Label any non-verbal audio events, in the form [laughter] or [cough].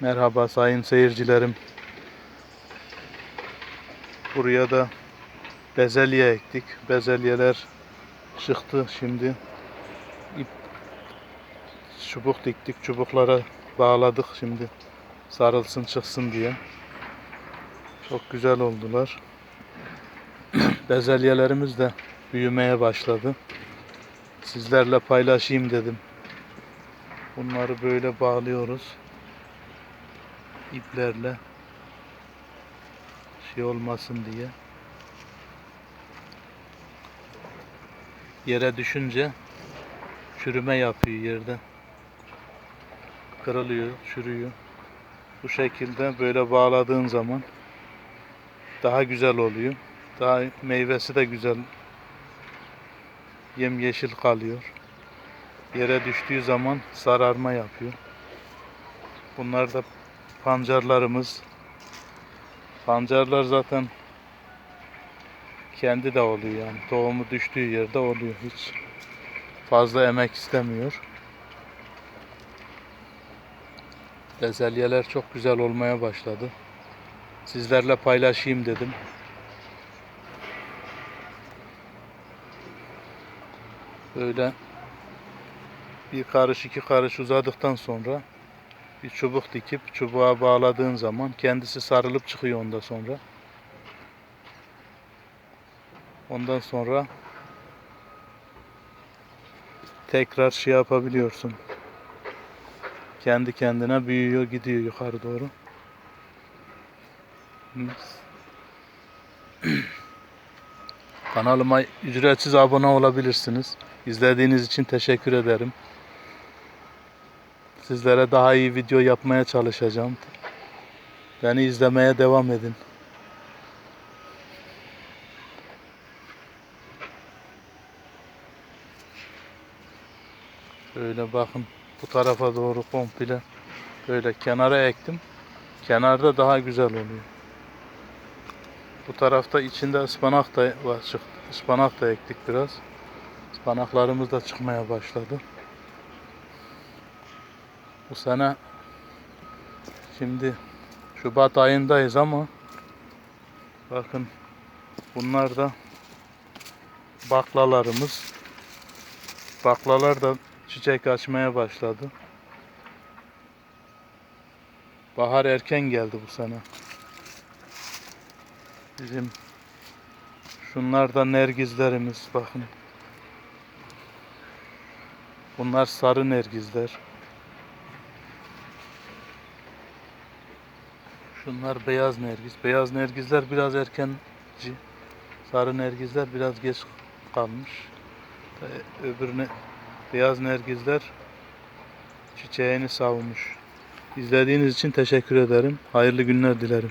Merhaba sayın seyircilerim. Buraya da bezelye ektik. Bezelyeler çıktı şimdi. İp, çubuk diktik. Çubuklara bağladık şimdi. Sarılsın çıksın diye. Çok güzel oldular. [clears throat] Bezelyelerimiz de büyümeye başladı. Sizlerle paylaşayım dedim. Bunları böyle bağlıyoruz. İplerle şey olmasın diye. Yere düşünce çürüme yapıyor yerde. Kırılıyor, çürüyor. Bu şekilde böyle bağladığın zaman daha güzel oluyor. Daha meyvesi de güzel. Yemyeşil kalıyor. Yere düştüğü zaman sararma yapıyor. Bunlar da pancarlarımız. Pancarlar zaten kendi de oluyor yani. Tohumu düştüğü yerde oluyor. Hiç fazla emek istemiyor. Bezelyeler çok güzel olmaya başladı. Sizlerle paylaşayım dedim. Böyle bir karış iki karış uzadıktan sonra bir çubuk dikip çubuğa bağladığın zaman kendisi sarılıp çıkıyor ondan sonra. Ondan sonra tekrar şey yapabiliyorsun. Kendi kendine büyüyor gidiyor yukarı doğru. Kanalıma ücretsiz abone olabilirsiniz. İzlediğiniz için teşekkür ederim. Sizlere daha iyi video yapmaya çalışacağım. Beni izlemeye devam edin. Böyle bakın bu tarafa doğru komple böyle kenara ektim. Kenarda daha güzel oluyor. Bu tarafta içinde ıspanak da var çıktı. Ispanak da ektik biraz. Ispanaklarımız da çıkmaya başladı. Bu sene şimdi Şubat ayındayız ama bakın bunlar da baklalarımız. Baklalar da çiçek açmaya başladı. Bahar erken geldi bu sene. Bizim şunlar da nergizlerimiz bakın. Bunlar sarı nergizler. Şunlar beyaz nergiz. Beyaz nergizler biraz erkenci. Sarı nergizler biraz geç kalmış. Ee, Öbür ne, beyaz nergizler çiçeğini savmuş. İzlediğiniz için teşekkür ederim. Hayırlı günler dilerim.